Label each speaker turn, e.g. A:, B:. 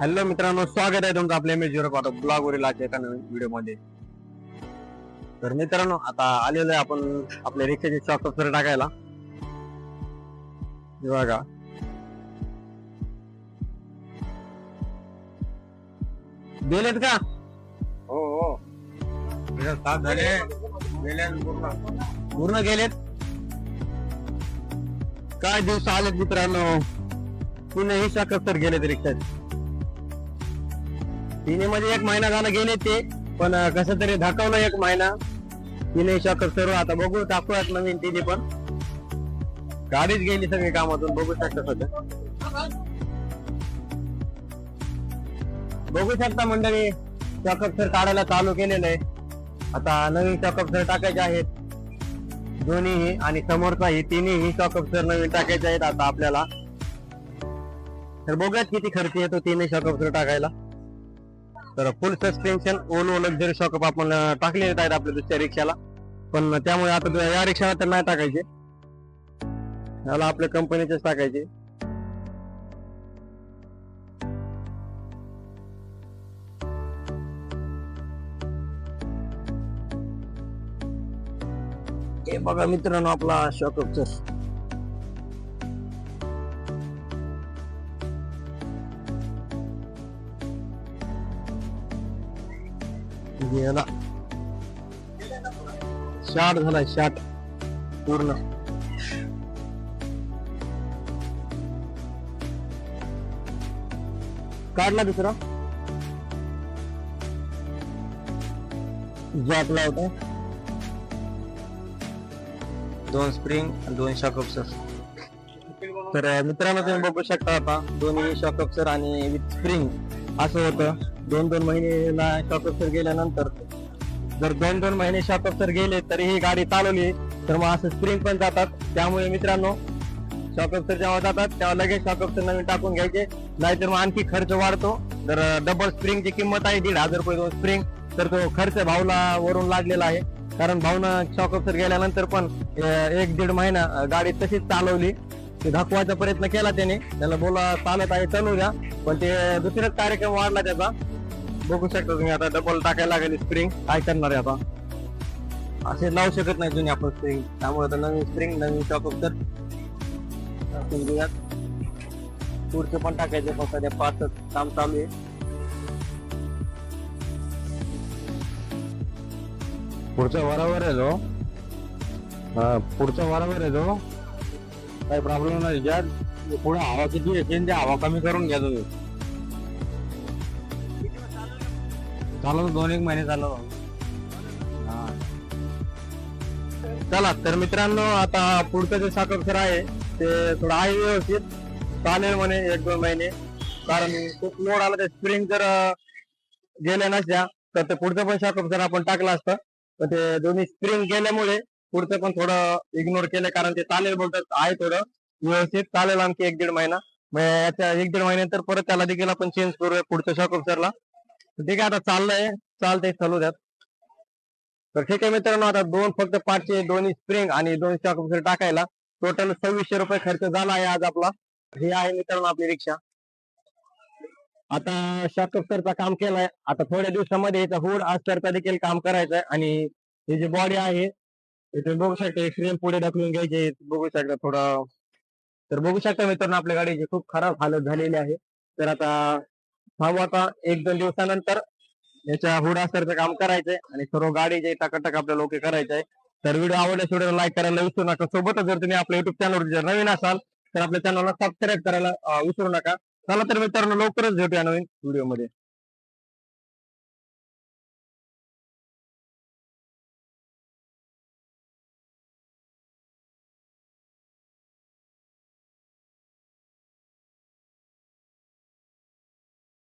A: Hello मित्रांनो स्वागत आहे तुमचं आपल्या झिरो ऑटो ब्लॉग वरील आजच्या एका नवीन व्हिडिओमध्ये तर मित्रांनो आता आलेलो आहे आपण आपल्या रिक्षाचे शॉक अप्सर टाकायला. हे बघा. गेलेत का?
B: हो हो. सात झाले. गेले पूर्ण.
A: पूर्ण गेलेत? काय दिवस आलेत मित्रांनो? पुणे शॉक अप्सर गेलेत रिक्षात तिने मध्ये एक महिना झाला गेले ते पण कसं तरी धाकवलं एक महिना. तिने शकत सर्व आता बघू टाकूयात नवीन तिने पण. गाडीच गेली सगळी कामातून बघू शकता सध्या. बघू शकता मंडळी चॉकअप्सर काढायला चालू केलेलं आहे. आता नवीन चॉकअप्सर टाकायचे आहेत. दोन्हीही आणि समोरचाही तिन्ही चॉकअप्सर नवीन टाकायचे आहेत आता आपल्याला. तर बघूयात किती खर्च येतो तिने चॉकअप सर टाकायला. तर फुल सस्पेन्शन ओलो लक्झरी शॉकअप आपण टाकले टाकलेले आहेत आपल्या दुसऱ्या रिक्षाला. पण त्यामुळे आता या रिक्षाला तर नाही टाकायचे. याला आपल्या कंपनीचेच टाकायचे. हे बघा मित्रांनो आपला शॉकअपचं गेला. शाट झालाय शाट पूर्ण. काढला दुसरा. जो आपला होता. दोन स्प्रिंग आणि दोन शॉकअप्सर तर मित्रांनो तुम्ही बघू शकता आता दोन्ही शॉकअप्सर आणि विथ स्प्रिंग असं होतं. दोन दोन महिनेला शॉकअप्सर गेल्यानंतर जर दोन दोन महिने शॉकअप्सर गेले तरी ही गाडी चालवली तर मग असं स्प्रिंग पण जातात. त्यामुळे मित्रांनो शॉकअप्सर जेव्हा जातात तेव्हा लगेच शॉकअप्सर नवीन टाकून घ्यायचे. नाहीतर मग आणखी खर्च वाढतो. जर डबल स्प्रिंगची किंमत आहे दीड हजार रुपये दोन स्प्रिंग तर तो खर्च भाऊला वरून लागलेला आहे. कारण भाऊनं शॉकअप्सर गेल्यानंतर पण एक दीड महिना गाडी तशीच चालवली. ते दाखवायचा प्रयत्न केला त्याने. त्याला बोला चालत आहे चालू द्या. पण ते दुसराच कार्यक्रम वाढला त्याचा. बघू शकता तुम्ही आता डबल टाकायला लागेल स्प्रिंग काय करणार आहे आता? असे लावू शकत नाही जुनी आपण स्प्रिंग त्यामुळे आता नवीन स्प्रिंग नवीन शॉकअप्सर तर पुढचे पण टाकायचे फक्त सध्या पाच काम चालू आहे.
B: पुढचा वरावर आहे जो पुढच्या पुढचा आहे जो काही प्रॉब्लेम नाही. ज्या पुढे हवा किती येते त्या हवा कमी करून घ्या तुम्ही. चालू दोन एक महिने चालू
A: चला तर मित्रांनो आता पुढचं जे साखर आहे ते थोडं आहे व्यवस्थित. चालेल म्हणे एक दोन महिने. कारण खूप लोड आला ते स्प्रिंग जर गेल्या नसत्या तर ते पुढचं पण साखर आपण टाकलं असतं. तर ते दोन्ही स्प्रिंग गेल्यामुळे पुढचं पण थोडं इग्नोर केलं कारण ते चालेल बोलतात आहे थोडं. व्यवस्थित चालेल आणखी एक दीड महिना. याच्या एक दीड महिन्यानंतर परत त्याला देखील आपण चेंज करूया पुढच्या शॉकअप सरला ठीक आहे आता चाललंय. चालतंय चालू द्यात तर ठीक आहे मित्रांनो आता दोन फक्त पाचशे दोन्ही स्प्रिंग आणि दोन शॉक टाकायला. टोटल सव्वीसशे रुपये खर्च झाला आहे आज आपला. हे आहे मित्रांनो आपली रिक्षा. आता शॉकअप्सरचा काम केलाय. आता थोड्या दिवसामध्ये याचा हुड अस्तरचा देखील काम करायचं आणि ही जी बॉडी आहे तुम्ही बघू शकता एक पुढे ढकलून घ्यायचे. बघू शकता थोडं. तर बघू शकता मित्रांनो आपल्या गाडीची खूप खराब हालत झालेली आहे. तर आता थांबू आता एक दोन दिवसानंतर याच्या हुड अस्तरचं काम करायचंय आणि सर्व गाडी जे टकाटक आपल्याला ओके करायचं आहे तर व्हिडिओ आवडल्यास व्हिडिओ लाईक करायला विसरू नका. सोबतच जर तुम्ही आपल्या युट्यूब चॅनलवर जर नवीन असाल तर आपल्या चॅनलला सबस्क्राईब करायला विसरू नका. चला तर मित्रांनो लवकरच भेटूया नवीन व्हिडिओमध्ये.